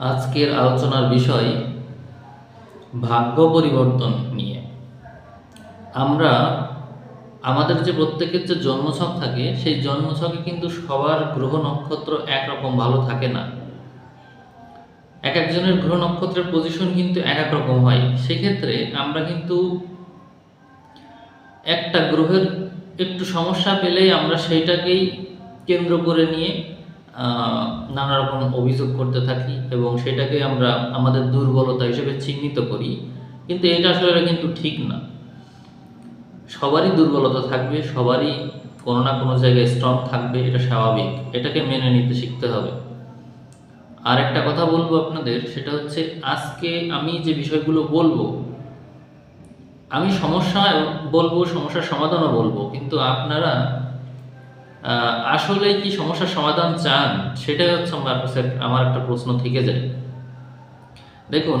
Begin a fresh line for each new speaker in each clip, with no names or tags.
আজকের আলোচনার বিষয় ভাগ্য পরিবর্তন নিয়ে। আমরা আমাদের যে প্রত্যেকের যে জন্মছক থাকে, সেই জন্মছকে কিন্তু সবার গ্রহ নক্ষত্র একরকম ভালো থাকে না। এক একজনের গ্রহ নক্ষত্রের পজিশন কিন্তু এক এক রকম হয়। সেক্ষেত্রে আমরা কিন্তু একটা গ্রহের একটু সমস্যা পেলেই আমরা সেইটাকেই কেন্দ্র করে নিয়ে নানা রকম অভিযোগ করতে থাকি এবং সেটাকে আমরা আমাদের দুর্বলতা হিসেবে চিহ্নিত করি। কিন্তু এটা আসলে কিন্তু ঠিক না। সবারই দুর্বলতা থাকবে, সবারই কোনো না কোনো জায়গায় স্ট্রং থাকবে, এটা স্বাভাবিক। এটাকে মেনে নিতে শিখতে হবে। আর একটা কথা বলব আপনাদের, সেটা হচ্ছে আজকে আমি যে বিষয়গুলো বলব, আমি সমস্যা বলব, সমস্যার সমাধানও বলব, কিন্তু আপনারা আসলে কি সমস্যার সমাধান চান? সেটাই হচ্ছে আমার আমার একটা প্রশ্ন থেকে যায়। দেখুন,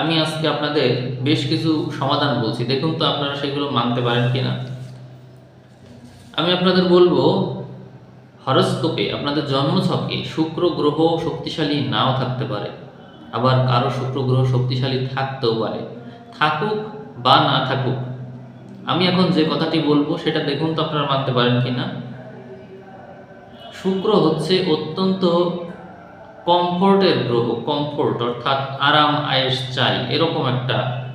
আমি আজকে আপনাদের বেশ কিছু সমাধান বলছি। দেখুন তো আপনারা সেগুলো মানতে পারেন কিনা। আমি আপনাদের বলব, হরস্কোপে আপনাদের জন্মছকে শুক্র গ্রহ শক্তিশালী নাও থাকতে পারে। আবার কারও শুক্র গ্রহ শক্তিশালী থাকতেও পারে। থাকুক বা না থাকুক, আমি এখন যে কথাটি বলব সেটা দেখুন তো আপনারা মানতে পারেন কিনা। শুক্র হচ্ছে অত্যন্ত কমফোর্টের গ্রহ, কমফোর্ট অর্থাৎ আরাম আয়েস চাই, এরকম একটা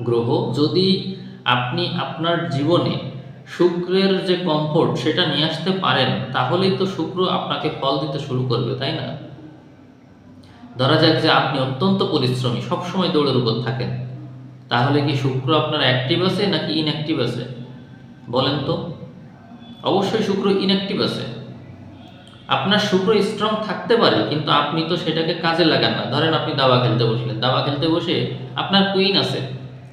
গ্রহ। যদি আপনি আপনার জীবনে শুক্রের যে কমফোর্ট সেটা নিয়ে আসতে পারেন, তাহলেই তো শুক্র আপনাকে ফল দিতে শুরু করবে, তাই না? ধরা যাক যে আপনি অত্যন্ত পরিশ্রমী, সবসময় দৌড়ের উপর থাকেন। তাহলে কি শুক্র আপনার অ্যাক্টিভ আছে নাকি ইনঅ্যাক্টিভ আছে? বলেন তো। অবশ্যই শুক্র ইনঅ্যাক্টিভ আছে। আপনার শুক্র স্ট্রং থাকতে পারে, কিন্তু আপনি তো সেটাকে কাজে লাগান না। ধরেন আপনি দাবা খেলতে বসলেন। দাবা খেলতে বসে আপনার কুইন আছে,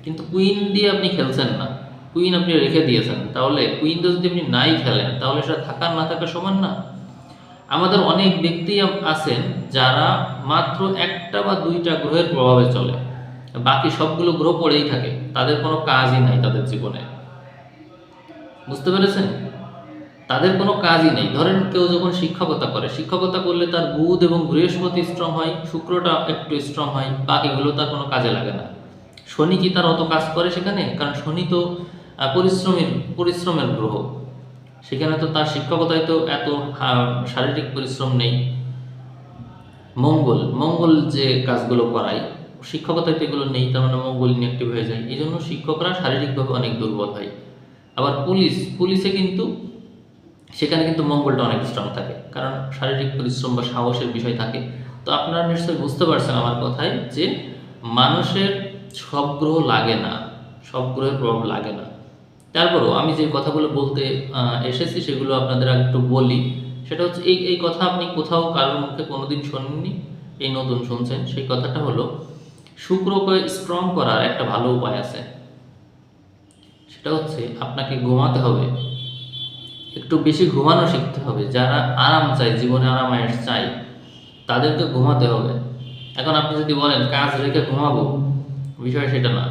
কিন্তু কুইন দিয়ে আপনি খেলছেন না। কুইন আপনি রেখে দিয়েছেন। তাহলে কুইন তো যদি আপনি নাই খেলেন, তাহলে সেটা থাকার না থাকা সমান না। আমাদের অনেক ব্যক্তি আছেন যারা মাত্র একটা বা দুইটা গ্রহের প্রভাবে চলে। বাকি সবগুলো গ্রহ পড়েই থাকে। তাদের কোনো কাজই নাই তাদের জীবনে। বুঝতে পেরেছেন? তাদের কোনো কাজই নেই। ধরেন কেউ যখন শিক্ষকতা করে, শিক্ষকতা করলে তার বুধ এবং বৃহস্পতি স্ট্রং হয়, শুক্রটা একটু স্ট্রং হয় বাকিগুলো তার কোনো কাজে লাগে না। শনি কি তার অত কাজ করে সেখানে? কারণ শনি তো পরিশ্রমের পরিশ্রমের গ্রহ। সেখানে তো তার শিক্ষকতায় তো এত শারীরিক পরিশ্রম নেই। মঙ্গল মঙ্গল যে কাজগুলো করায়, শিক্ষকতায় তো এগুলো নেই, তার মানে মঙ্গল ইনঅ্যাক্টিভ হয়ে যায়। এই জন্য শিক্ষকরা শারীরিকভাবে অনেক দুর্বল হয়। আবার পুলিশ, পুলিশে কিন্তু সেখানে কিন্তু মঙ্গলটা অনেক স্ট্রং থাকে, কারণ শারীরিক পরিশ্রম বা সাহসের বিষয় থাকে। তো আপনারা নিশ্চয়ই বুঝতে পারছেন আমার কথায় যে মানুষের সব গ্রহ লাগে না, সব গ্রহের প্রভাব লাগে না। তারপরও আমি যে কথাগুলো বলতে এসেছি সেগুলো আপনাদের একটু বলি। সেটা হচ্ছে এই এই কথা আপনি কোথাও কারোর মুখে কোনোদিন শোনেননি? এই নতুন শুনছেন, সেই কথাটা হলো, শুক্রকে স্ট্রং করার একটা ভালো উপায় আছে। সেটা হচ্ছে আপনাকে ঘুমাতে হবে। একটু বেশি ঘুমানো শিখতে হবে। যারা আরাম চায়, জীবনে আরামায়েশ চাই তাদেরকে ঘুমাতে হবে। এখন আপনি যদি বলেন, কাজ রেখে ঘুমাবো? বিষয় সেটা না।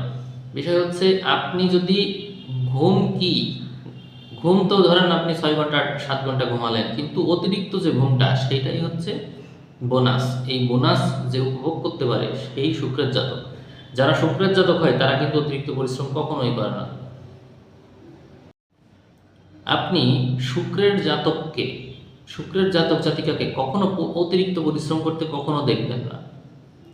বিষয় হচ্ছে, আপনি যদি ঘুম কি, ঘুম তো ধরেন আপনি ছয় ঘণ্টা, সাত ঘণ্টা ঘুমালেন, কিন্তু অতিরিক্ত যে ঘুমটা, সেটাই হচ্ছে বোনাস। এই বোনাস যে উপভোগ করতে পারে, সেই শুক্রের জাতক। যারা শুক্রের জাতক হয়, তারা কিন্তু অতিরিক্ত পরিশ্রম কখনোই করে না। আপনি শুক্রের জাতককে, শুক্রের জাতক জাতিকাকে কখনো অতিরিক্ত পরিশ্রম করতে কখনো দেখবেন না।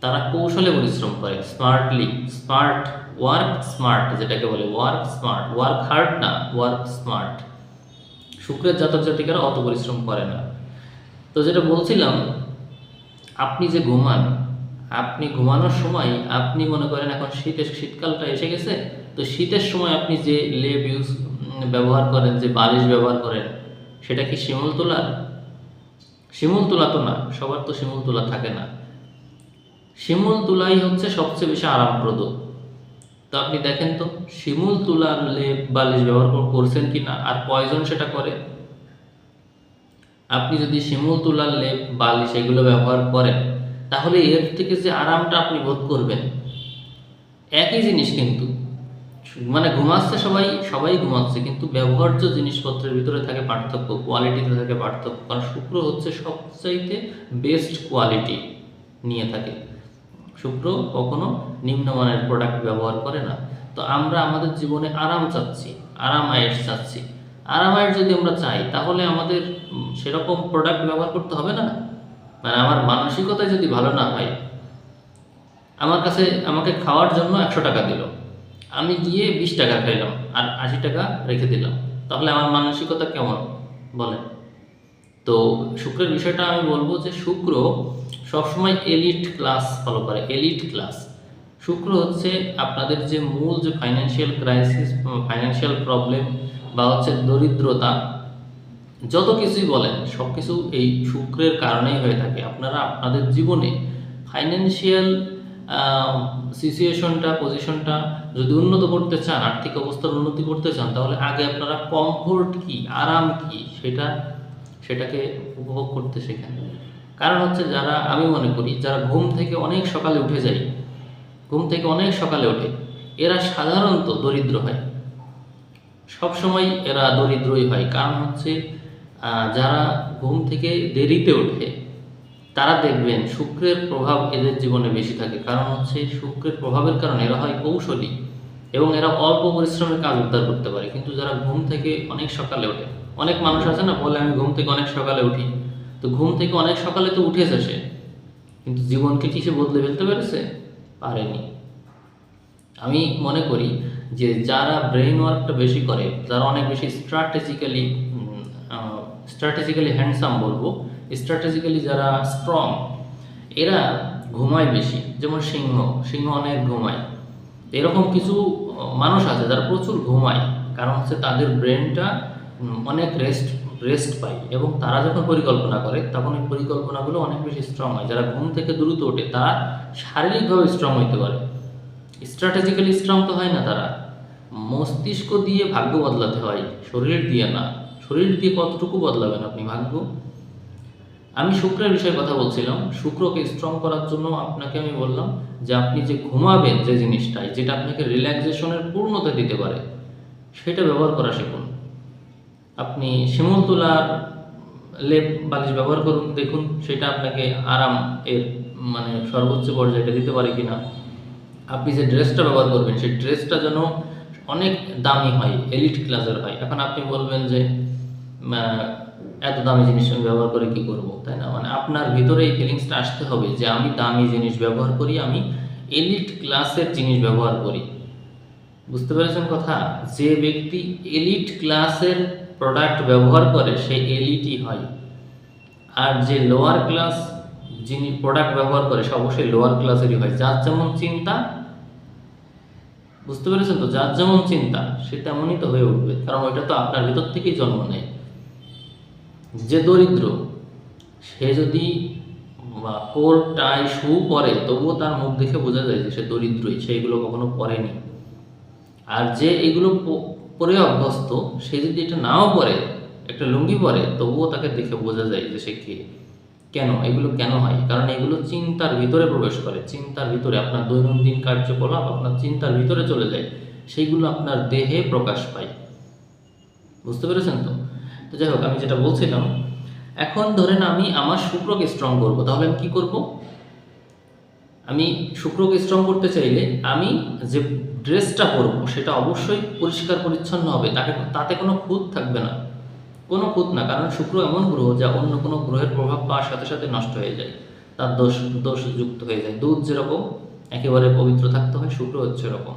তারা কৌশলে পরিশ্রম করে। স্মার্টলি স্মার্ট ওয়ার্ক স্মার্ট যেটাকে বলে ওয়ার্ক স্মার্ট ওয়ার্ক হার্ড না ওয়ার্ক স্মার্ট শুক্রের জাতক জাতিকারা অত পরিশ্রম করে না। তো যেটা বলছিলাম, আপনি যে ঘুমান, আপনি ঘুমানোর সময় আপনি মনে করেন এখন শীতের, শীতকালটা এসে গেছে, তো শীতের সময় আপনি যে লেপ ইউজ ব্যবহার করেন, যে বালিশ ব্যবহার করেন, সেটা কি শিমুল তোলার শিমুল তোলা তো না, সবার তো শিমুল তোলা থাকে না। শিমুল তুলাই হচ্ছে সবচেয়ে বেশি আরামপ্রদ। তো আপনি দেখেন তো, শিমুল তুলার লেপ বালিশ ব্যবহার কর- করছেন কি না, আর কয়জন সেটা করে? আপনি যদি শিমুল তুলার লেপ বালিশ এগুলো ব্যবহার করেন, তাহলে এর থেকে যে আরামটা আপনি বোধ করবেন। একই জিনিস কিন্তু মানে ঘুমাচ্ছে সবাই সবাই ঘুমাচ্ছে, কিন্তু ব্যবহার্য জিনিসপত্রের ভিতরে থাকে পার্থক্য কোয়ালিটিতে থাকে পার্থক্য, কারণ শুক্র হচ্ছে সবচাইতে বেস্ট কোয়ালিটি নিয়ে থাকে। শুক্র কখনো নিম্নমানের প্রোডাক্ট ব্যবহার করে না। তো আমরা আমাদের জীবনে আরাম চাচ্ছি, আরাম আয়েস চাচ্ছি। আরাম আয়েস যদি আমরা চাই, তাহলে আমাদের সেরকম প্রোডাক্ট ব্যবহার করতে হবে না। মানে আমার মানসিকতা যদি ভালো না হয়, আমার কাছে আমাকে খাওয়ার জন্য একশো টাকা দিল। আমি গিয়ে বিশ টাকা খাইলাম আর আশি টাকা রেখে দিলাম। তাহলে আমার মানসিকতা কেমন? বলেন। তো শুক্রের বিষয়টা আমি বলব যে শুক্র সবসময় এলিট ক্লাস ফলো করে এলিট ক্লাস শুক্র হচ্ছে আপনাদের যে মূল যে ফাইন্যান্সিয়াল ক্রাইসিস ফাইন্যান্সিয়াল প্রবলেম বা হচ্ছে দরিদ্রতা, যত কিছুই বলেন সব কিছু এই শুক্রের কারণেই হয়ে থাকে। আপনারা, আপনাদের জীবনে ফাইন্যান্সিয়াল সিচুয়েশনটা পজিশনটা যদি উন্নত করতে চান, আর্থিক অবস্থার উন্নতি করতে চান, তাহলে আগে আপনারা কমফোর্ট কি, আরাম কি, সেটা, সেটাকে উপভোগ করতে শেখেন। কারণ হচ্ছে যারা, আমি মনে করি, যারা ঘুম থেকে অনেক সকালে উঠে যায়, ঘুম থেকে অনেক সকালে ওঠে, এরা সাধারণত দরিদ্র হয়। সবসময় এরা দরিদ্রই হয়, কারণ হচ্ছে যারা ঘুম থেকে দেরিতে ওঠে তারা দেখবেন শুক্রের প্রভাব এদের জীবনে বেশি থাকে। কারণ হচ্ছে শুক্রের প্রভাবের কারণে এরা হয় কৌশলী এবং এরা অল্প পরিশ্রমের কাজ উদ্ধার করতে পারে। কিন্তু যারা ঘুম থেকে অনেক সকালে ওঠে, অনেক মানুষ আছে না বলে আমি ঘুম থেকে অনেক সকালে উঠি, তো ঘুম থেকে অনেক সকালে তো উঠেছে সে। কিন্তু জীবনকে কি সে বদলে ফেলতে পেরেছে? পারেনি। আমি মনে করি যে যারা ব্রেইন ওয়ার্কটা বেশি করে, যারা অনেক বেশি স্ট্র্যাটেজিক্যালি স্ট্র্যাটেজিক্যালি হ্যান্ডসাম বলব স্ট্র্যাটেজিক্যালি যারা স্ট্রং এরা ঘুমায় বেশি, যেমন সিংহ সিংহ অনেক ঘুমায়। এরকম কিছু মানুষ আছে যারা প্রচুর ঘুমায়, কারণ হচ্ছে তাদের ব্রেনটা অনেক রেস্ট রেস্ট পায় এবং তারা যখন পরিকল্পনা করে, তখন এই পরিকল্পনাগুলো অনেক বেশি স্ট্রং হয়। যারা ঘুম থেকে দ্রুত ওঠে, তারা শারীরিকভাবে স্ট্রং হইতে পারে। স্ট্র্যাটেজিক্যালি স্ট্রং তো হয় না তারা। মস্তিষ্ক দিয়ে ভাগ্য বদলাতে হয়, শরীর দিয়ে না। শরীর দিয়ে কতটুকু বদলাবেন আপনি ভাগ্য? আমি শুক্রের বিষয়ে কথা বলছিলাম। শুক্রকে স্ট্রং করার জন্য আপনাকে আমি বললাম যে আপনি যে ঘুমাবেন যে জিনিসটাই যেটা আপনাকে রিল্যাক্সেশনের পূর্ণতা দিতে পারে, সেটা ব্যবহার করা শিখুন। আপনি শিমুল লেপ বালিশ ব্যবহার করুন, দেখুন সেটা আপনাকে আরাম এর মানে সর্বোচ্চ পর্যায়টা দিতে পারে কিনা। আপনি যে ড্রেসটা ব্যবহার করবেন, সেই ড্রেসটা যেন অনেক দামি হয় এলিট ক্লাসের হয়। এখন আপনি বলবেন যে এত দামি জিনিস আমি ব্যবহার করে কি করব, তাই না? মানে আপনার ভিতরে এই ফিলিংসটা আসতে হবে যে আমি দামি জিনিস ব্যবহার করি, আমি এলিট ক্লাসের জিনিস ব্যবহার করি। বুঝতে পেরেছেন কথা? যে ব্যক্তি এলিট ক্লাসের প্রোডাক্ট ব্যবহার করে, সে এলিটই হয়। আর যে লোয়ার ক্লাস যিনি প্রোডাক্ট ব্যবহার করে, সে অবশ্যই লোয়ার ক্লাসেরই হয়। যার যেমন চিন্তা, বুঝতে পেরেছেন তো? যার যেমন চিন্তা, সে তেমনই তো হয়ে উঠবে। কারণ ওইটা তো আপনার ভিতর থেকেই জন্ম নেয়। যে দরিদ্র, সে যদি কোট টাই শু পরে তবুও তার মুখ দেখে বোঝা যায় যে সে দরিদ্রই, সে এগুলো কখনো পরেনি আর যে এগুলো পরে অভ্যস্ত, সে যদি এটা নাও পরে একটা লুঙ্গি পরে তবুও তাকে দেখে বোঝা যায় যে সে কে। কেন? এগুলো কেন হয়? কারণ এগুলো চিন্তার ভিতরে প্রবেশ করে। চিন্তার ভিতরে আপনার দৈনন্দিন কার্যকলাপ, আপনার চিন্তার ভিতরে চলে যায়। সেইগুলো আপনার দেহে প্রকাশ পায়। বুঝতে পেরেছেন তো? তো যাই হোক, আমি যেটা বলছিলাম, এখন ধরেন আমি আমার শুক্রকে স্ট্রং করব, তাহলে আমি কি করব? আমি শুক্রকে স্ট্রং করতে চাইলে আমি যে ড্রেসটা পরবো, সেটা অবশ্যই পরিষ্কার পরিচ্ছন্ন হবে, তাকে, তাতে কোনো খুঁত থাকবে না। কোনো খুঁত না, কারণ শুক্র এমন গ্রহ যা অন্য কোনো গ্রহের প্রভাব পাওয়ার সাথে সাথে নষ্ট হয়ে যায়। তার দোষ দোষ যুক্ত হয়ে যায়। দুধ যেরকম, একেবারে পবিত্র থাকতে হয়, শুক্র হচ্ছে এরকম।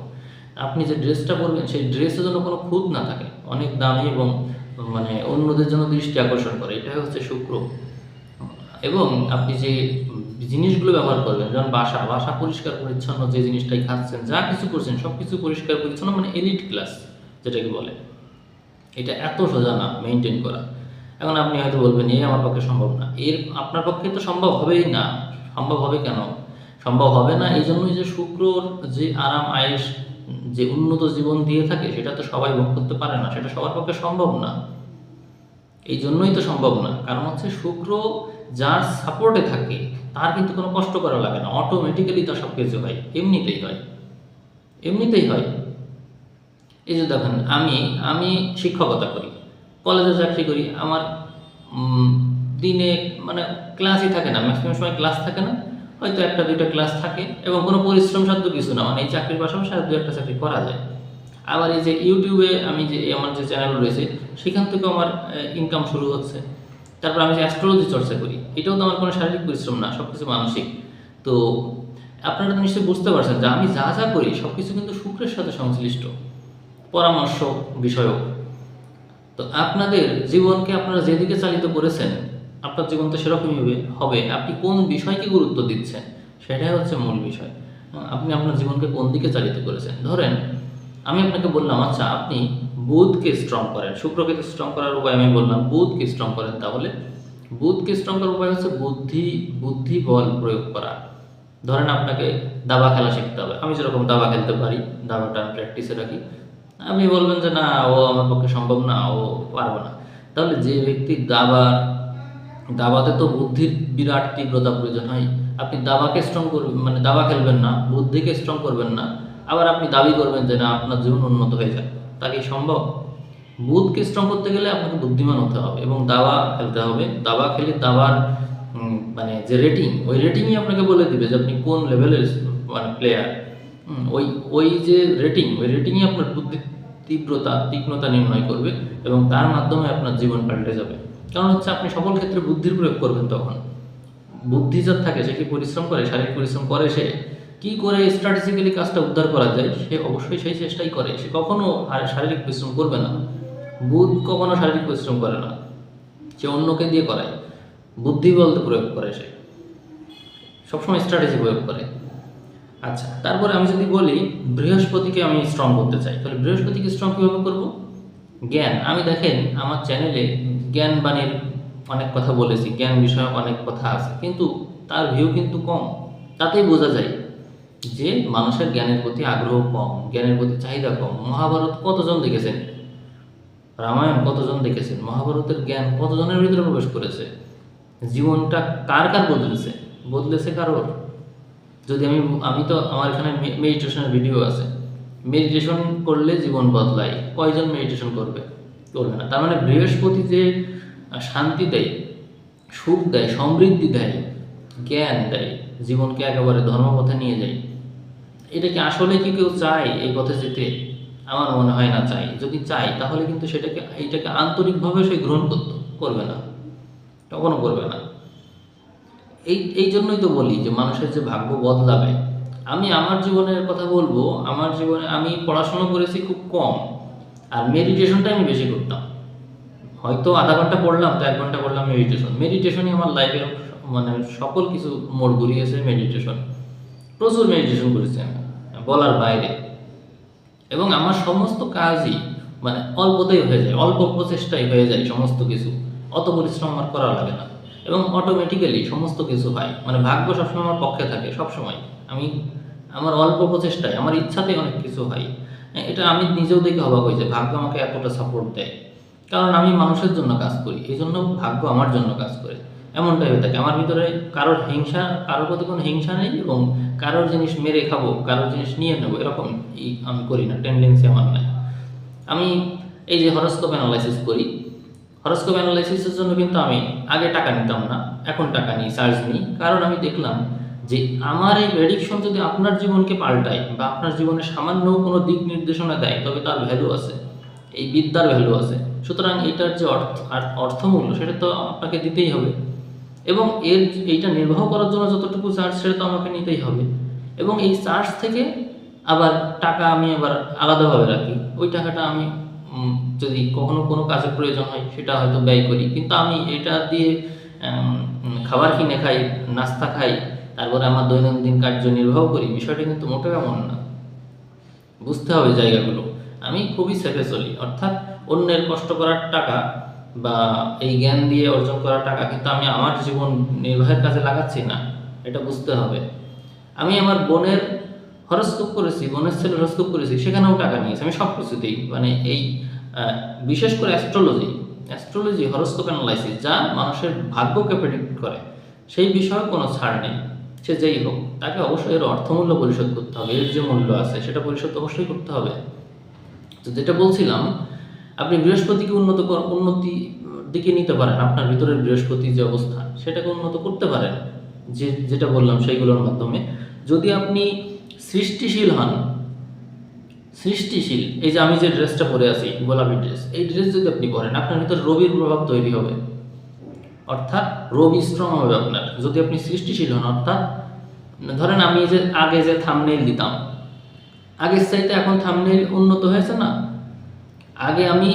আপনি যে ড্রেসটা পরবেন, সেই ড্রেসের জন্য কোনো খুঁত না থাকে। অনেক দামি এবং মানে অন্যদের জন্য দৃষ্টি আকর্ষণ করে, এটাই হচ্ছে শুক্র। এবং আপনি যে জিনিসগুলো ব্যবহার করবেন, যেমন বাসা বাসা পরিষ্কার পরিচ্ছন্ন যে জিনিসটাই খাচ্ছেন, যা কিছু করছেন সব কিছু পরিষ্কার পরিচ্ছন্ন মানে এলিট ক্লাস যেটাকে বলে। এটা এত সোজা না মেনটেন করা। এখন আপনি হয়তো বলবেন এই আমার পক্ষে সম্ভব না। এর, আপনার পক্ষে তো সম্ভব হবেই না। সম্ভব হবে কেন? সম্ভব হবে না, এই জন্যই যে শুক্রর যে আরাম আয়েস যে উন্নত জীবন দিয়ে থাকে, সেটা তো সবাই ভোগ করতে পারে না, সেটা সবার পক্ষে সম্ভব না। এই জন্যই তো সম্ভব না। কারণ হচ্ছে শুক্র যার সাপোর্টে থাকে, তার কিন্তু কোনো কষ্ট করা লাগে না। অটোমেটিক্যালি তো সব কিছু হয়। এমনিতেই হয়। এমনিতেই হয়। এই যে দেখেন, আমি আমি শিক্ষকতা করি। কলেজে চাকরি করি। আমার দিনে মানে ক্লাসই থাকে না। ম্যাক্সিমাম সময় ক্লাস থাকে না। হয়তো একটা, দুইটা ক্লাস থাকে এবং কোনো পরিশ্রম সাধ্য কিছু না মানে এই চাকরির পাশাপাশি আর দু একটা চাকরি করা যায়। আবার এই যে ইউটিউবে আমি যে, আমার যে চ্যানেল রয়েছে, সেখান থেকেও আমার ইনকাম শুরু হচ্ছে। তারপর আমি যে অ্যাস্ট্রোলজি চর্চা করি, এটাও তো আমার কোনো শারীরিক পরিশ্রম না সব কিছু মানসিক। তো আপনারা তো নিশ্চয়ই বুঝতে পারছেন যে আমি যা যা করি সব কিছু কিন্তু শুক্রের সাথে সংশ্লিষ্ট। পরামর্শ, বিষয়ক। তো আপনাদের জীবনকে আপনারা যেদিকে চালিত করেছেন আপনার জীবন তো সেরকমই হবে আপনি কোন বিষয়কে গুরুত্ব দিচ্ছেন? সেটাই হচ্ছে মূল বিষয়। আপনি আপনার জীবনকে কোন দিকে চালিত করেছেন? ধরেন, আমি আপনাকে বললাম আচ্ছা আপনি বুধকে স্ট্রং করেন। শুক্রকে স্ট্রং করার উপায় আমি বললাম, বুধকে স্ট্রং করেন। তাহলে বুধকে স্ট্রং করার উপায় হচ্ছে বুদ্ধি বুদ্ধি বল প্রয়োগ করা। ধরেন, আপনাকে দাবা খেলা শিখতে হবে। আমি যেরকম দাবা খেলতে পারি, দাবাটা আমি প্র্যাকটিসে রাখি। আপনি বলবেন যে, না, ও আমার পক্ষে সম্ভব না, ও পারব না। তাহলে যে ব্যক্তি দাবার দাবাতে তো বুদ্ধির বিরাট তীব্রতা প্রয়োজন হয়। আপনি দাবাকে স্ট্রং করবেন মানে দাবা খেলবেন না, বুদ্ধিকে স্ট্রং করবেন না। আবার আপনি দাবি করবেন যে না, আপনার জীবন উন্নত হয়ে যায় তা কি সম্ভব? বুধকে স্ট্রং করতে গেলে আপনাকে বুদ্ধিমান হতে হবে এবং দাবা খেলতে হবে। দাবা খেলে দাবার মানে যে রেটিং ওই রেটিংই আপনাকে বলে দিবে যে আপনি কোন লেভেলের মানে প্লেয়ার ওই ওই যে রেটিং ওই রেটিংই আপনার বুদ্ধির তীব্রতা, তীক্ষ্ণতা নির্ণয় করবে এবং তার মাধ্যমে আপনার জীবন পাল্টে যাবে। কারণ হচ্ছে আপনি সকল ক্ষেত্রে বুদ্ধির প্রয়োগ করবেন তখন। বুদ্ধি যার থাকে, সে কি পরিশ্রম করে, শারীরিক পরিশ্রম করে সে? কি করে স্ট্র্যাটেজিক্যালি কাজটা উদ্ধার করা যায়, সে অবশ্যই সেই চেষ্টাই করে। সে কখনো আর শারীরিক পরিশ্রম করবে না। বুধ কখনো শারীরিক পরিশ্রম করে না। সে অন্যকে দিয়ে করায়। বুদ্ধি বলতে প্রয়োগ করে সে। সবসময় স্ট্র্যাটেজি প্রয়োগ করে। আচ্ছা তারপরে আমি যদি বলি, বৃহস্পতিকে আমি স্ট্রং করতে চাই। তাহলে বৃহস্পতিকে স্ট্রং কীভাবে করব? জ্ঞান। আমি দেখেন, আমার চ্যানেলে জ্ঞান বাণীর অনেক কথা বলেছি, জ্ঞান বিষয়ক অনেক কথা আছে, কিন্তু তার ভিউ কিন্তু কম। তাতেই বোঝা যায় যে মানুষের জ্ঞানের প্রতি আগ্রহ কম, জ্ঞানের প্রতি চাহিদা কম। মহাভারত কতজন দেখেছেন? রামায়ণ কতজন দেখেছেন? মহাভারতের জ্ঞান কতজনের ভিতরে প্রবেশ করেছে? জীবনটা কার কার বদলেছে? বদলেছে কারোর? যদি আমি আমি তো আমার এখানে মেডিটেশনের ভিডিও আছে। মেডিটেশন করলে জীবন বদলায়। কয়জন মেডিটেশন করবে? করবে না। তার মানে বৃহস্পতি যে শান্তি দেয়, সুখ দেয়, সমৃদ্ধি দেয়, জ্ঞান দেয়, জীবনকে একেবারে ধর্মপথে নিয়ে যায়, এটা কি আসলে কি কেউ চায় এই পথে যেতে? আমার মনে হয় না চাই যদি চাই তাহলে কিন্তু সেটাকে, এইটাকে আন্তরিকভাবে সে গ্রহণ করতে, করবে না তখনও করবে না। এই এই জন্যই তো বলি যে মানুষের যে ভাগ্য বদলাবে, আমি আমার জীবনের কথা বলব, আমার জীবনে আমি পড়াশোনা করেছি খুব কম আর মেডিটেশনটা আমি বেশি করতাম। হয়তো আধা ঘণ্টা পড়লাম তো এক ঘণ্টা করলাম মেডিটেশন মেডিটেশনই আমার লাইফের মানে সকল কিছু মোড় ঘুরিয়েছে মেডিটেশন প্রচুর মেডিটেশন করেছি আমি বলার বাইরে। এবং আমার সমস্ত কাজই মানে অল্পতেই হয়ে যায় অল্প প্রচেষ্টাই হয়ে যায় সমস্ত কিছু। অত পরিশ্রম আমার করা লাগে না। এবং অটোমেটিক্যালি সমস্ত কিছু হয়। মানে ভাগ্য সবসময় আমার পক্ষে থাকে সবসময়। আমি আমার অল্প প্রচেষ্টায় আমার ইচ্ছাতেই অনেক কিছু হ্যাঁ, এটা আমি নিজেও দেখে অবাক হয়েছে ভাগ্য আমাকে এতটা সাপোর্ট দেয়। কারণ আমি মানুষের জন্য কাজ করি, এই জন্য ভাগ্য আমার জন্য কাজ করে। এমনটাই হয়ে থাকে। আমার ভিতরে কারোর হিংসা, কারোর প্রতি কোনো হিংসা নেই এবং কারোর জিনিস মেরে খাব, কারোর জিনিস নিয়ে নেব, এরকম আমি করি না টেন্ডেন্সি আমার নাই। আমি এই যে হরস্কোপ অ্যানালাইসিস করি হরস্কোপ অ্যানালাইসিসের জন্য কিন্তু আমি আগে টাকা নিতাম না, এখন টাকা নিই চার্জ নিই। কারণ আমি দেখলাম যে আমার এই প্রেডিকশন যদি আপনার জীবনকে পাল্টায় বা আপনার জীবনে সামান্য কোনো দিক নির্দেশনা দেয়, তবে তার ভ্যালু আছে। এই বিদ্যার ভ্যালু আছে। সুতরাং এটার যে অর্থ অর্থমূল্য, সেটা তো আপনাকে দিতেই হবে। এবং এর এইটা নির্বাহ করার জন্য যতটুকু চার্জ সেটা তো আমাকে নিতেই হবে। এবং এই চার্জ থেকে আবার টাকা আমি আবার আলাদাভাবে রাখি। ওই টাকাটা আমি যদি কখনো কোনো কাজে প্রয়োজন হয়, সেটা হয়তো ব্যয় করি। কিন্তু আমি এটা দিয়ে খাবার কিনে খাই, নাস্তা খাই তারপরে আমার দৈনন্দিন কার্য নির্বাহ করি। বিষয়টা কিন্তু মোটেও এমন না। বুঝতে হবে জায়গাগুলো। আমি খুবই সেফে চলি। অর্থাৎ অন্যের কষ্ট করার টাকা বা এই জ্ঞান দিয়ে অর্জন করা টাকা কিন্তু আমি আমার জীবন নির্বাহের কাজে লাগাচ্ছি না। এটা বুঝতে হবে। আমি আমার বোনের হরস্কোপ করেছি, বোনের ছেলে হরস্কোপ করেছি, সেখানেও টাকা নিয়েছি। আমি সব কিছুতেই মানে এই বিশেষ করে অ্যাস্ট্রোলজি অ্যাস্ট্রোলজি হরস্কোপ অ্যানালাইসিস যা মানুষের ভাগ্যকে প্রেডিক্ট করে। সেই বিষয়ে কোনো ছাড় নেই। সে যেই হোক, তাকে অবশ্যই এর অর্থমূল্য পরিশোধ করতে হবে, এর যে মূল্য আছে সেটা পরিশোধ অবশ্যই করতে হবে। তো যেটা বলছিলাম, আপনি বৃহস্পতিকে উন্নত উন্নতি দিকে নিতে পারেন, আপনার ভিতরের বৃহস্পতি যে অবস্থা, সেটাকে উন্নত করতে পারেন, যে, যেটা বললাম সেইগুলোর মাধ্যমে। যদি আপনি সৃষ্টিশীল হন, সৃষ্টিশীল, এই যে আমি যে ড্রেসটা পরে আছি, গোলাপি ড্রেস এই ড্রেস যদি আপনি পরেন, আপনার ভিতরে রবির প্রভাব তৈরি হবে। অর্থাৎ রবি স্ট্রং হবে আপনার। যদি আপনি সৃষ্টিশীল হন, অর্থাৎ ধরেন আমি যে আগে যে থামনেল দিতাম, আগের চাইতে এখন থামনেল উন্নত হয়েছে না? আগে আমি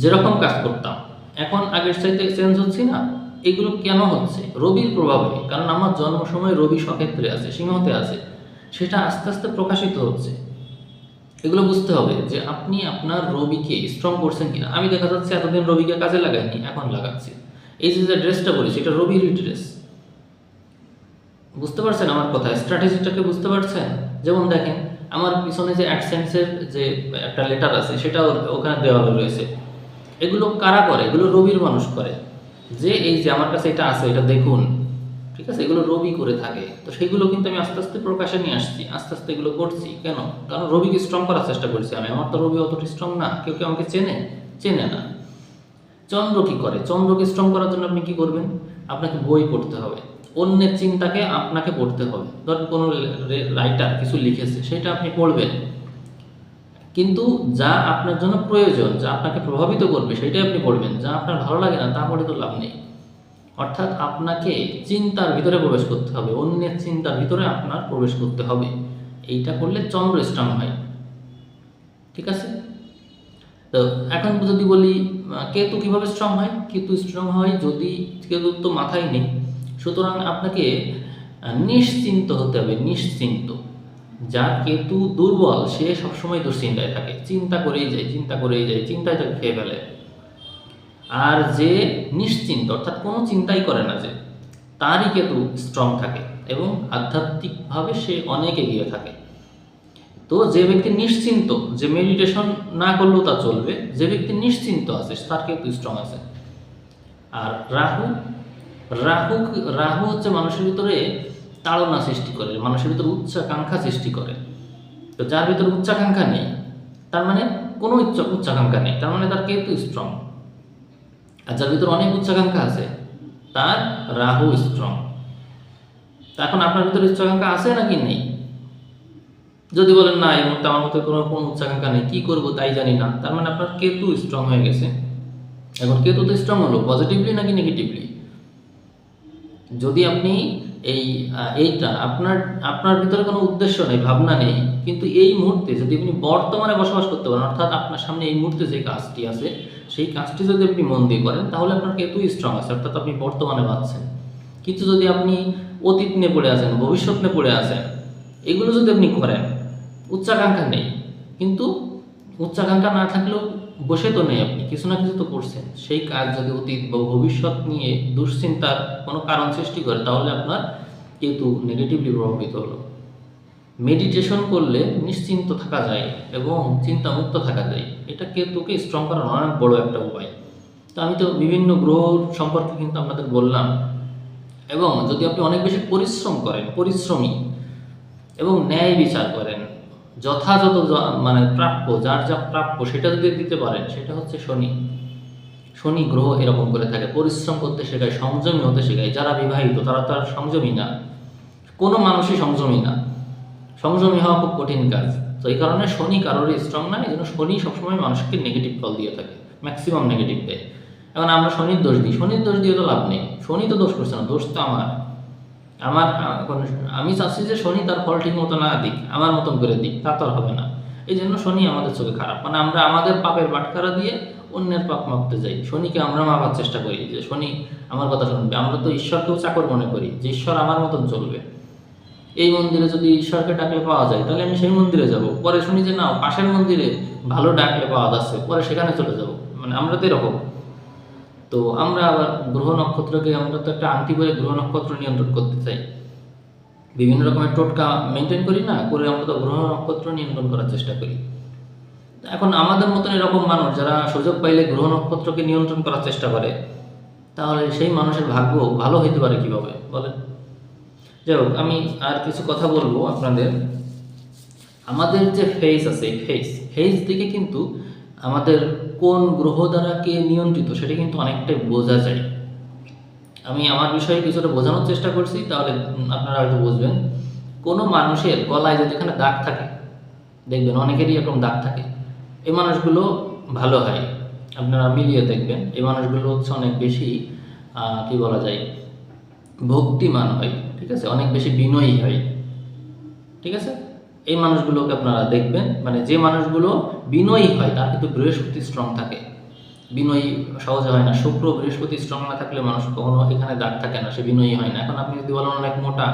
যেরকম কাজ করতাম, এখন আগের চাইতে চেঞ্জ হচ্ছে না? এগুলো কেন হচ্ছে? রবির প্রভাবে কারণ আমার জন্ম সময় রবি সক্ষেত্রে আছে, সিংহতে আছে, সেটা আস্তে আস্তে প্রকাশিত হচ্ছে। এগুলো বুঝতে হবে যে আপনি আপনার রবিকে স্ট্রং করছেন কিনা। আমি দেখা যাচ্ছে এতদিন রবিকে কাজে লাগাইনি, এখন লাগাচ্ছি। এই যে যে ড্রেসটা পরেছি এটা রবিরই ড্রেস বুঝতে পারছেন আমার কথা? স্ট্র্যাটেজিটাকে বুঝতে পারছেন? যেমন দেখেন, আমার পিছনে যে অ্যাডসেন্সের যে একটা লেটার আছে, সেটা ওখানে দেওয়া রয়েছে। এগুলো কারা করে? এগুলো রবির মানুষ করে। যে এই যে আমার কাছে এটা আছে, এটা দেখুন। ঠিক আছে? এগুলো রবি করে থাকে। তো সেগুলো কিন্তু আমি আস্তে আস্তে প্রকাশে নিয়ে আসছি, আস্তে আস্তে এগুলো করছি। কেন? কারণ রবিকে স্ট্রং করার চেষ্টা করছি আমি। আমার তো রবি অতটা স্ট্রং না। কেউ কেউ আমাকে চেনে? চেনে না। চন্দ্র কি করে? চন্দ্রকে স্ট্রং করার জন্য আপনি কি করবেন? আপনাকে বই পড়তে হবে। অন্যের চিন্তাকে আপনাকে পড়তে হবে। ধরেন কোনো রাইটার কিছু লিখেছে, সেটা আপনি পড়বেন। কিন্তু যা আপনার জন্য প্রয়োজন, যা আপনাকে প্রভাবিত করবে, সেটাই আপনি পড়বেন। যা আপনার ভালো লাগে না, তা পড়ে তো লাভ নেই। অর্থাৎ আপনাকে চিন্তার ভিতরে প্রবেশ করতে হবে। অন্যের চিন্তার ভিতরে আপনার প্রবেশ করতে হবে। এইটা করলে চন্দ্র স্ট্রং হয়। ঠিক আছে? তো এখন যদি বলি কেতু কীভাবে স্ট্রং হয়? কেতু স্ট্রং হয় যদি কেতু তো মাথায় নেই। সুতরাং আপনাকে নিশ্চিন্ত হতে হবে, নিশ্চিন্ত। যার কেতু দুর্বল, সে সবসময় দুশ্চিন্তায় থাকে। চিন্তা করেই যায়, চিন্তা করেই যায়, চিন্তায় তাকে খেয়ে ফেলে। আর যে নিশ্চিন্ত, অর্থাৎ কোনো চিন্তাই করে না যে, তারই কেতু স্ট্রং থাকে এবং আধ্যাত্মিকভাবে সে অনেক এগিয়ে থাকে। তো যে ব্যক্তি নিশ্চিন্ত যে মেডিটেশন না করলেও তা চলবে, যে ব্যক্তি নিশ্চিন্ত আছে, তার কিন্তু স্ট্রং আছে। আর রাহু রাহু রাহু হচ্ছে মানুষের ভিতরে তাড়না সৃষ্টি করে, মানুষের ভিতরে উচ্চাকাঙ্ক্ষা সৃষ্টি করে। তো যার ভিতরে উচ্চাকাঙ্ক্ষা নেই, তার মানে কোনো উচ্চ, উচ্চাকাঙ্ক্ষা নেই, তার মানে তার কেতু স্ট্রং আর যার ভিতরে অনেক উচ্চাকাঙ্ক্ষা আছে, তার রাহু স্ট্রং এখন আপনার ভিতরে উচ্চাকাঙ্ক্ষা আছে নাকি নেই? যদি বলেন, না, এই মুহূর্তে আমার মতো কোনো কোনো উচ্চাকাঙ্ক্ষা নেই, কি করব তাই জানি না। তার মানে আপনার কেতু স্ট্রং হয়ে গেছে। এখন কেতু তো স্ট্রং হলো পজিটিভলি নাকি নেগেটিভলি যদি আপনি এই এইটা, আপনার আপনার ভিতরে কোনো উদ্দেশ্য নেই, ভাবনা নেই, কিন্তু এই মুহূর্তে যদি আপনি বর্তমানে বসবাস করতে পারেন, অর্থাৎ আপনার সামনে এই মুহূর্তে যে কাজটি আছে, সেই কাজটি যদি আপনি মন দিয়ে করেন, তাহলে আপনার কেতু স্ট্রং আছে, অর্থাৎ আপনি বর্তমানে বাঁচছেন। কিন্তু যদি আপনি অতীত নিয়ে পড়ে আছেন, ভবিষ্যৎ নিয়ে পড়ে আছেন, এগুলো যদি আপনি করেন উচ্চাকাঙ্ক্ষা নেই। কিন্তু উচ্চাকাঙ্ক্ষা না থাকলেও বসে তো নেই আপনি, কিছু না কিছু তো করছেন। সেই কাজ যদি অতীত বা ভবিষ্যৎ নিয়ে দুশ্চিন্তার কোনো কারণ সৃষ্টি করে, তাহলে আপনার কেতু নেগেটিভলি প্রভাবিত হলো। মেডিটেশন করলে নিশ্চিন্ত থাকা যায় এবং চিন্তামুক্ত থাকা যায়। এটা কেতুকে স্ট্রং করার অনেক বড় একটা উপায়। তো আমি তো বিভিন্ন গ্রহ সম্পর্কে কিন্তু আপনাদের বললাম। এবং যদি আপনি অনেক বেশি পরিশ্রম করেন, পরিশ্রমী এবং ন্যায় বিচার করেন যথাযথ মানে প্রাপ্য, যার যা প্রাপ্য সেটা যদি দিতে পারেন, সেটা হচ্ছে শনি। শনি গ্রহ এরকম করে থাকে, পরিশ্রম করতে শেখায়, সংযমী হতে শেখায়। যারা বিবাহিত, তারা তো আর সংযমী না। কোনো মানুষই সংযমী না। সংযমী হওয়া খুব কঠিন কাজ। তো এই কারণে শনি কারোরই স্ট্রং না এই জন্য শনি সবসময় মানুষকে নেগেটিভ ফল দিয়ে থাকে ম্যাক্সিমাম নেগেটিভ দেয়। এখন আমরা শনির দোষ দিই, শনির দোষ দিয়ে তো লাভ নেই। শনি তো দোষ করছে না, দোষ তো আমার। আমার আমি চাচ্ছি যে শনি তার ফল ঠিক মতো না দিক, আমার মতন করে দিক, তা তো হবে না। এই জন্য শনি আমাদের চোখে খারাপ। মানে আমরা আমাদের পাপের বাটখারা দিয়ে অন্যের পাপ মাপতে যাই। শনিকে আমরা মাপার চেষ্টা করি যে, শনি, আমার কথা শুনবে। আমরা তো ঈশ্বরকেও চাকর মনে করি যে, ঈশ্বর আমার মতন চলবে। এই মন্দিরে যদি ঈশ্বরকে ডাকলে পাওয়া যায়, তাহলে আমি সেই মন্দিরে যাব। পরে শুনি যে না পাশের মন্দিরে ভালো ডাকলে পাওয়া যাচ্ছে, পরে সেখানে চলে যাব। মানে আমরা তো এরকম। তো আমরা আবার গ্রহ নক্ষত্রকে, আমরা তো একটা আংটি করে গ্রহ নক্ষত্র নিয়ন্ত্রণ করতে চাই। বিভিন্ন রকমের টোটকা মেনটেন করি না, করে আমরা তো গ্রহ নক্ষত্র নিয়ন্ত্রণ করার চেষ্টা করি। এখন আমাদের মতন এরকম মানুষ যারা সুযোগ পাইলে গ্রহ নক্ষত্রকে নিয়ন্ত্রণ করার চেষ্টা করে, তাহলে সেই মানুষের ভাগ্য ভালো হইতে পারে কীভাবে, বলেন? যাই হোক, আমি আর কিছু কথা বলব আপনাদের। আমাদের যে ফেস আছে ফেস ফেস দিকে কিন্তু আমাদের কোন গ্রহ দ্বারা কে নিয়ন্ত্রিত সেটা কিন্তু অনেকটাই বোঝা যায়। আমি আমার বিষয়ে কিছুটা বোঝানোর চেষ্টা করছি, তাহলে আপনারা হয়তো বুঝবেন। কোনো মানুষের গলায় যদি এখানে দাগ থাকে, দেখবেন অনেকেরই এরকম দাগ থাকে। এই মানুষগুলো ভালো হয়, আপনারা মিলিয়ে দেখবেন। এই মানুষগুলো হচ্ছে অনেক বেশি কি বলা যায়, ভক্তিমান হয়, ঠিক আছে? অনেক বেশি বিনয়ী হয়, ঠিক আছে? এই মানুষগুলোকে আপনারা দেখবেন মানে যে মানুষগুলো বিনয়ী হয়, তার কিন্তু বৃহস্পতি স্ট্রং থাকে। বিনয়ী সহজে হয় না। শুক্র বৃহস্পতি স্ট্রং না থাকলে মানুষ কখনো এখানে দাগ থাকে না, সে বিনয়ী হয় না। এখন আপনি যদি বলেন অনেক মোটা,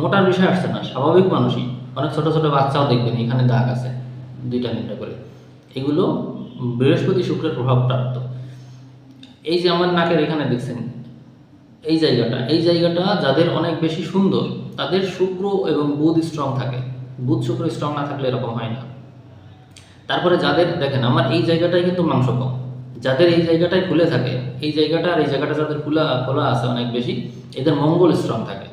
মোটার বিষয় আসছে না, স্বাভাবিক মানুষই। অনেক ছোট ছোট বাচ্চাও দেখবেন এখানে দাগ আছে, দুইটা তিনটা করে। এগুলো বৃহস্পতি শুক্রের প্রভাব প্রাপ্ত এই যে আমার নাকের এখানে দেখছেন, এই জায়গাটা এই জায়গাটা যাদের অনেক বেশি সুন্দর, তাদের শুক্র এবং বুধ স্ট্রং থাকে। বুধ, শুক্র স্ট্রং না থাকলে এরকম হয় না। তারপরে যাদের, দেখেন আমার এই জায়গাটায় কিন্তু মাংস কম। যাদের এই জায়গাটায় খুলে থাকে, এই জায়গাটা আর এই জায়গাটা যাদের খোলা খোলা আছে অনেক বেশি, এদের মঙ্গল স্ট্রং থাকে।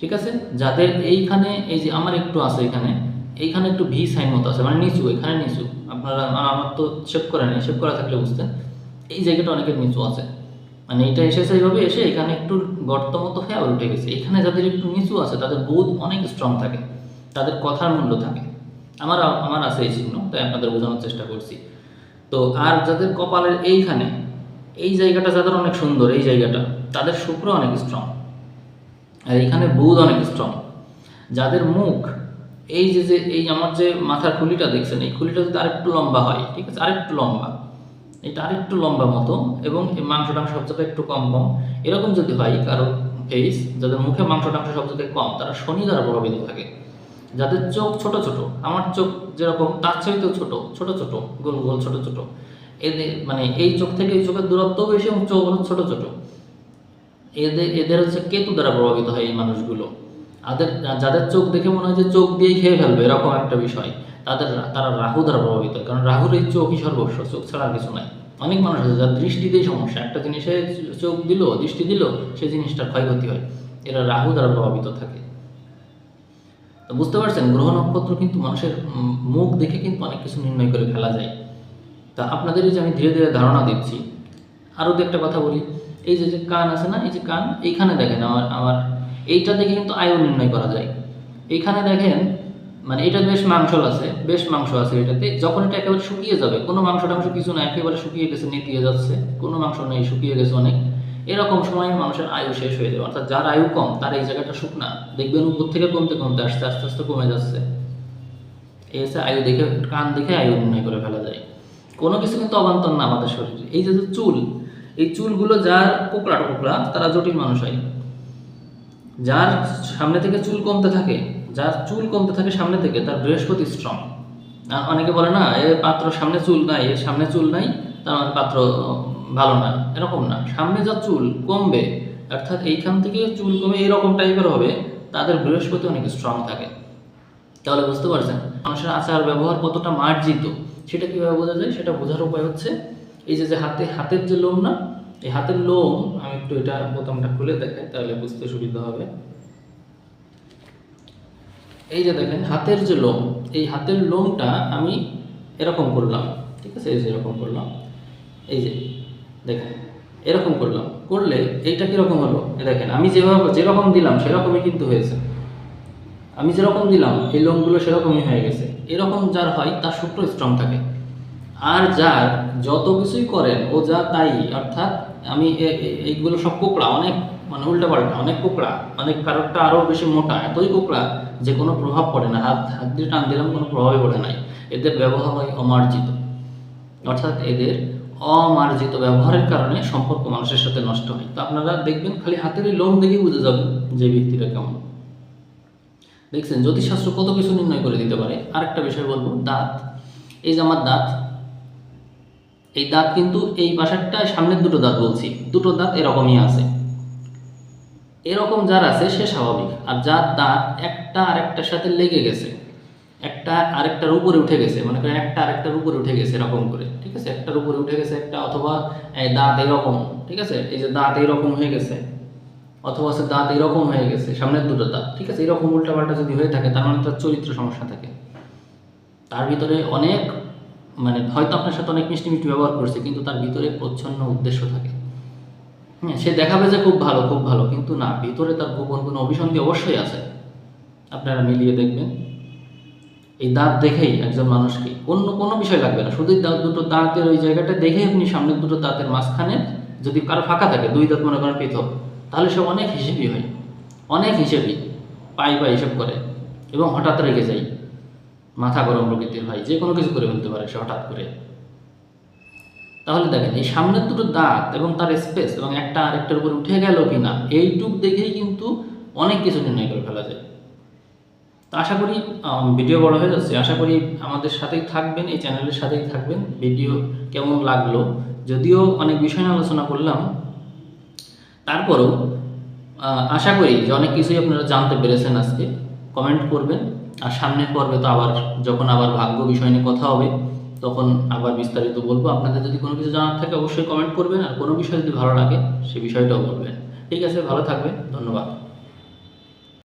ঠিক আছে? যাদের এইখানে, এই যে আমার একটু আছে এখানে, এইখানে একটু ভি সাইন মতো আছে মানে নিচু, এখানে নিচু। আপনারা আ- আমার তো শেপ করে নেই শেপ করা থাকলে বুঝতেন। এই জায়গাটা অনেকের নিচু আছে। মানে এটা এসেছে এইভাবে এসে এখানে একটু গর্ত মতো হয়ে উঠে গেছে। এখানে যাদের একটু নিচু আছে, তাদের বোধ অনেক স্ট্রং থাকে। তাদের কথার মূল্য থাকে। আমার আমার আছে এই চিহ্ন, তাই আপনাদের বোঝানোর চেষ্টা করছি। তো আর যাদের কপালের এইখানে, এই জায়গাটা যাদের অনেক সুন্দর, এই জায়গাটা, তাদের শুক্র অনেক স্ট্রং আর এখানে বুধ অনেক স্ট্রং যাদের মুখ, এই যে যে, এই আমার যে মাথার খুলিটা দেখছেন, এই খুলিটা যদি আরেকটু লম্বা হয়, ঠিক আছে, আরেকটু লম্বা, এটা আরেকটু লম্বা মতো এবং এই মাংস টাংস সব জায়গায় একটু কম কম, এরকম যদি হয়, কারও ফেস যাদের মুখে মাংস টাংস সব জায়গায় কম, তারা শনি দ্বারা প্রভাবিত থাকে। যাদের চোখ ছোট ছোট, আমার চোখ যেরকম, তার চাইতেও ছোট ছোট ছোট, গোল গোল ছোট ছোট। এদের মানে এই চোখ থেকে এই চোখের দূরত্ব বেশি এবং চোখ ছোট ছোট। এদের এদের হচ্ছে কেতু দ্বারা প্রভাবিত হয় এই মানুষগুলো। তাদের যাদের চোখ দেখে মনে হয় যে চোখ দিয়েই খেয়ে ফেলবে, এরকম একটা বিষয়। তাদের, তারা রাহু দ্বারা প্রভাবিত হয়, কারণ রাহুর এই চোখই সর্বস্ব, চোখ ছাড়া কিছু নাই। অনেক মানুষ আছে যার দৃষ্টিতেই সমস্যা, একটা জিনিসে চোখ দিল, দৃষ্টি দিল সেই জিনিসটার ক্ষয়ক্ষতি হয়। এরা রাহু দ্বারা প্রভাবিত থাকে। বুঝতে পারছেন? গ্রহ নক্ষত্র কিন্তু মানুষের মুখ দেখে কিন্তু অনেক কিছু নির্ণয় করে ফেলা যায়। তা আপনাদের যে আমি ধীরে ধীরে ধারণা দিচ্ছি আরও দু একটা কথা বলি। এই যে যে কান আছে না, এই যে কান, এইখানে দেখেন আমার আমার, এইটা দেখে কিন্তু আয়ু নির্ণয় করা যায়। এইখানে দেখেন মানে এটা বেশ মাংসল আছে, বেশ মাংস আছে এটাতে। যখন এটা একেবারে শুকিয়ে যাবে, কোনো মাংস টাংস কিছু না, একেবারে শুকিয়ে গেছে, নেতিয়ে যাচ্ছে, কোনো মাংস নেই, শুকিয়ে গেছে অনেক। এরকম সময় মানুষের আয়ু শেষ হয়ে যাবে। অর্থাৎ যার আয়ু কম, তার এই জায়গাটা শুকনা দেখবেন উপর থেকে কমতে কমতে আসতে আস্তে আস্তে কমে যাচ্ছে। এই হচ্ছে আয়ু দেখে, কান দেখে আয়ু নির্ণয় করে ফেলা যায়। কোনো কিছু কিন্তু অবান্তর না আমাদের শরীরে। এই যে চুল, এই চুলগুলো যার কোকড়া টোকরা তারা জটিল মানুষ হয়। যার সামনে থেকে চুল কমতে থাকে, যার চুল কমতে থাকে সামনে থেকে, তার বৃহস্পতি স্ট্রং অনেকে বলে না, এ পাত্র সামনে চুল নাই এর সামনে চুল নাই, তার মানে পাত্র ভালো না, এরকম না। সামনে যা চুল কমবে, অর্থাৎ এইখান থেকে চুল কমে এরকম টাইপের হবে, তাদের বৃহস্পতি অনেক স্ট্রং থাকে। তাহলে বুঝতে পারছেন, মানুষের আচার ব্যবহার কতটা মার্জিত, সেটা কীভাবে বোঝা যায়? সেটা বোঝার উপায় হচ্ছে, এই যে যে হাতে, হাতের যে লোম না, এই হাতের লোম, আমি একটু এটা বোতামটা খুলে দেখাই, তাহলে বুঝতে সুবিধা হবে। এই যে দেখেন, হাতের যে লোম, এই হাতের লোমটা আমি এরকম করলাম, ঠিক আছে? এই যে এরকম করলাম, এই যে দেখেন, এরকম করলাম। করলে এইটা কীরকম হলো? দেখেন, আমি যেভাবে যেরকম দিলাম সেরকমই কিন্তু হয়েছে। আমি যেরকম দিলাম, এই লোমগুলো সেরকমই হয়ে গেছে। এরকম যার হয়, তার শুক্র স্ট্রং থাকে। আর যার যত কিছুই করেন, ও যা তাই, অর্থাৎ আমি এইগুলো সব কোকড়া, অনেক মানে উল্টাপাল্টা, অনেক কোকড়া। অনেক কারোরটা আরও বেশি মোটা, এতই কোকড়া যে কোনো প্রভাব পড়ে না। হাত হাত দিয়ে টান দিলাম, কোনো প্রভাবই পড়ে নাই। এদের ব্যবহার হয় অমার্জিত। অর্থাৎ এদের অমার্জিত ব্যবহারের কারণে সম্পর্ক মানুষের সাথে নষ্ট হয়। তো আপনারা দেখবেন খালি হাতের এই লোম দেখেই বুঝে যাবেন যে ব্যক্তিটা কেমন। দেখছেন, জ্যোতিষশাস্ত্র কত কিছু নির্ণয় করে দিতে পারে। আরেকটা বিষয় বলব, দাঁত। এই যে আমার দাঁত, এই দাঁত কিন্তু এই পাশেরটা সামনের দুটো দাঁত বলছি, দুটো দাঁত এরকমই আছে। এরকম যার আছে, সে স্বাভাবিক। আর যার দাঁত একটা আরেকটার সাথে লেগে গেছে। একটা আরেকটার উপরে উঠে গেছে, মনে করেন একটা আরেকটার উপরে উঠে গেছে এরকম করে, ঠিক আছে? একটার উপরে উঠে গেছে একটা অথবা দাঁত এরকম, ঠিক আছে? এই যে দাঁত এরকম হয়ে গেছে, অথবা সে দাঁত এরকম হয়ে গেছে, সামনের দুটো দাঁত, ঠিক আছে? এরকম উল্টাপাল্টা যদি হয়ে থাকে, তার মানে তার চরিত্র সমস্যা থাকে। তার ভিতরে অনেক মানে হয়তো আপনার সাথে অনেক মিষ্টি মিষ্টি ব্যবহার করছে, কিন্তু তার ভিতরে প্রচ্ছন্ন উদ্দেশ্য থাকে। হ্যাঁ সে দেখাবে যে খুব ভালো খুব ভালো, কিন্তু না, ভিতরে তার গোপন কোনো অভিসন্ধি অবশ্যই আছে। আপনারা মিলিয়ে দেখবেন। এই দাঁত দেখেই একজন মানুষকে, অন্য কোনো বিষয় লাগবে না। শুধু দাঁত, দুটো দাঁতের ওই জায়গাটা দেখেই আপনি সামনের দুটো দাঁতের মাঝখানে যদি কারও ফাঁকা থাকে, দুই দাঁত মনে করেন পৃথক, তাহলে সে অনেক হিসেবই হয়। অনেক হিসেবই পাই পাই হিসেব করে এবং হঠাৎ রেগে যায়। মাথা গরম প্রকৃতির হয় যে কোনো কিছু করে ফেলতে পারে সে হঠাৎ করে। তাহলে দেখেন, এই সামনের দুটো দাঁত এবং তার স্পেস এবং একটা আরেকটার উপর উঠে গেল কি না এইটুক দেখেই কিন্তু অনেক কিছু নির্ণয় করে ফেলা যায়। তো আশা করি ভিডিও বড় হয়ে যাচ্ছে। আশা করি আমাদের সাথেই থাকবেন, এই চ্যানেলের সাথেই থাকবেন। ভিডিও কেমন লাগল? যদিও অনেক বিষয় নিয়ে আলোচনা করলাম। তারপরেও আশা করি যে অনেক কিছুই আপনারা জানতে পেরেছেন আজকে। কমেন্ট করবেন। আর সামনের পর্বে তো আবার, যখন আবার ভাগ্য বিষয় নিয়ে কথা হবে, তখন আবার বিস্তারিত বলব। আপনাদের যদি কোনো কিছু জানার থাকে, অবশ্যই কমেন্ট করবেন। আর কোনো বিষয় যদি ভালো লাগে, সে বিষয়টাও বলবেন। ঠিক আছে, ভালো থাকবেন। ধন্যবাদ।